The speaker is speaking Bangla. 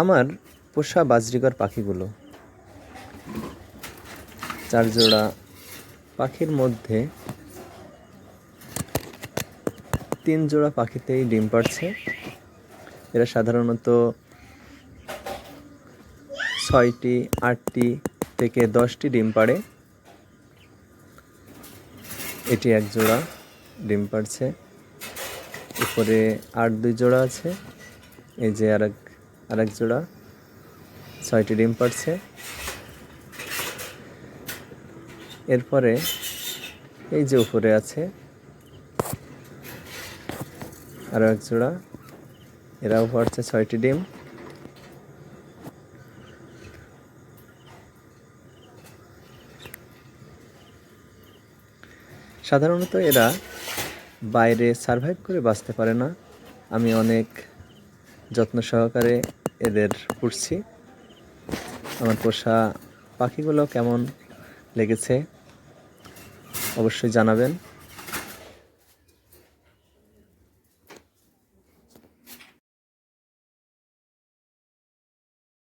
আমার পোষা বাজরিকর পাখিগুলো। চার জোড়া পাখির মধ্যে তিন জোড়া পাখিতেই ডিম পাড়ছে। এরা সাধারণত ছয়টি, আটটি থেকে দশটি ডিম পাড়ে। এটি এক জোড়া ডিম পাড়ছে। উপরে আর দুই জোড়া আছে। এই যে আরেক আরেক জোড়া। ছয়টি ডিম পাড়ছে। এরপরে এই যে উপরে আছে আরও এক জোড়া। এরাও পাড়ছে ছয়টি ডিম। সাধারণত এরা বাইরে সার্ভাইভ করে বাঁচতে পারে না। আমি অনেক যত্ন সহকারে এদের পুষছি। আমার পোষা পাখিগুলো কেমন লেগেছে অবশ্যই জানাবেন।